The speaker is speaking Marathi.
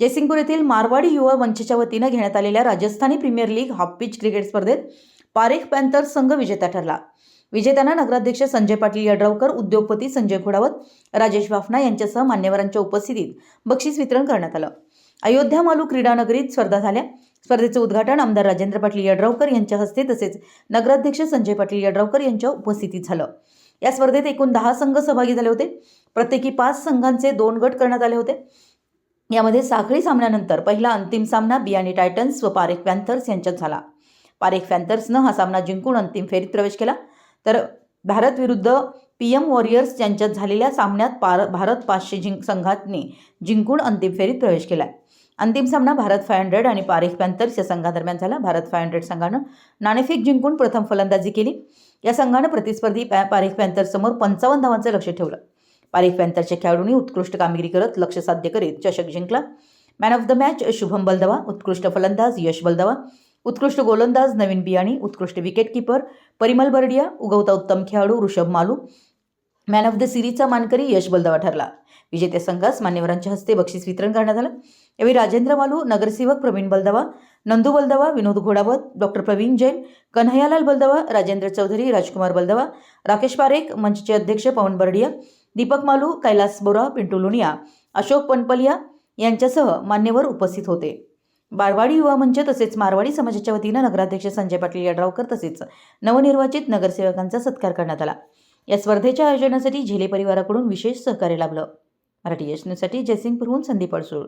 जयसिंगपूर येथील मारवाडी युवा मंचच्या वतीनं घेण्यात आलेल्या Rajasthani premier league half pitch cricket स्पर्धेत पारेख पॅन्थर्स संघ विजेता ठरला. विजेत्यांना नगराध्यक्ष संजय पाटील यड्रावकर उद्योगपती संजय घोडावत राजेश वाफना यांच्यासह मान्यवरांच्या उपस्थितीत बक्षीस वितरण करण्यात आलं. अयोध्या मालू क्रीडानगरीत स्पर्धा झाल्या. स्पर्धेचं उद्घाटन आमदार राजेंद्र पाटील यड्रावकर यांच्या हस्ते तसेच नगराध्यक्ष संजय पाटील यड्रावकर यांच्या उपस्थितीत झालं. या स्पर्धेत एकूण दहा संघ सहभागी झाले होते. प्रत्येकी पाच संघांचे दोन गट करण्यात आले होते. यामध्ये साखळी सामन्यानंतर पहिला अंतिम सामना बियाणी टायटन्स व पारेख पॅन्थर्स यांच्यात झाला. पारेख पॅन्थर्सनं हा सामना जिंकून अंतिम फेरीत प्रवेश केला. तर भारत विरुद्ध पी एम वॉरियर्स यांच्यात झालेल्या सामन्यात पार भारत पाचशे जिंक संघाने जिंकून अंतिम फेरीत प्रवेश केला अंतिम सामना भारत फाय हंड्रेड आणि पारेख पॅन्थर्स या संघादरम्यान झाला. भारत फाय हंड्रेड संघानं नाणेफेक जिंकून प्रथम फलंदाजी केली. या संघानं प्रतिस्पर्धी पॅ पारेख पॅन्थर्ससमोर पंचावन्न धावांचं लक्ष ठेवलं. पारेख पॅन्थरच्या खेळाडूंनी उत्कृष्ट कामगिरी करत लक्ष साध्य करीत चषक जिंकला. Man of the match Shubham Baldawa उत्कृष्ट फलंदाज यश बलदवा उत्कृष्ट गोलंदाज नवीन बियाणी उत्कृष्ट विकेटकीपर परिमल बर्डिया उगवता उत्तम खेळाडू Rishabh Malu man of the सिरीजचा मानकरी यश बलदवा ठरला. विजेत्या संघास मान्यवरांच्या हस्ते बक्षीस वितरण करण्यात आलं. यावेळी राजेंद्र मालू नगरसेवक प्रवीण बलदवा नंदू बलदवा विनोद घोडावत डॉक्टर प्रवीण जैन कन्हैयालाल बलदवा राजेंद्र चौधरी राजकुमार बलदवा राकेश पारेख मंचचे अध्यक्ष पवन बर्डिया दीपक मालू कैलास बोरा पिंटू लोनिया अशोक पनपलिया यांच्यासह मान्यवर उपस्थित होते. बारवाडी युवा मंच तसेच मारवाडी समाजाच्या वतीनं नगराध्यक्ष संजय पाटील यड्रावकर तसेच नवनिर्वाचित नगरसेवकांचा सत्कार करण्यात आला. या स्पर्धेच्या आयोजनासाठी झेले परिवाराकडून विशेष सहकार्य लाभलं. मराठी यश जयसिंगपूरहून संदीप अडसूळ.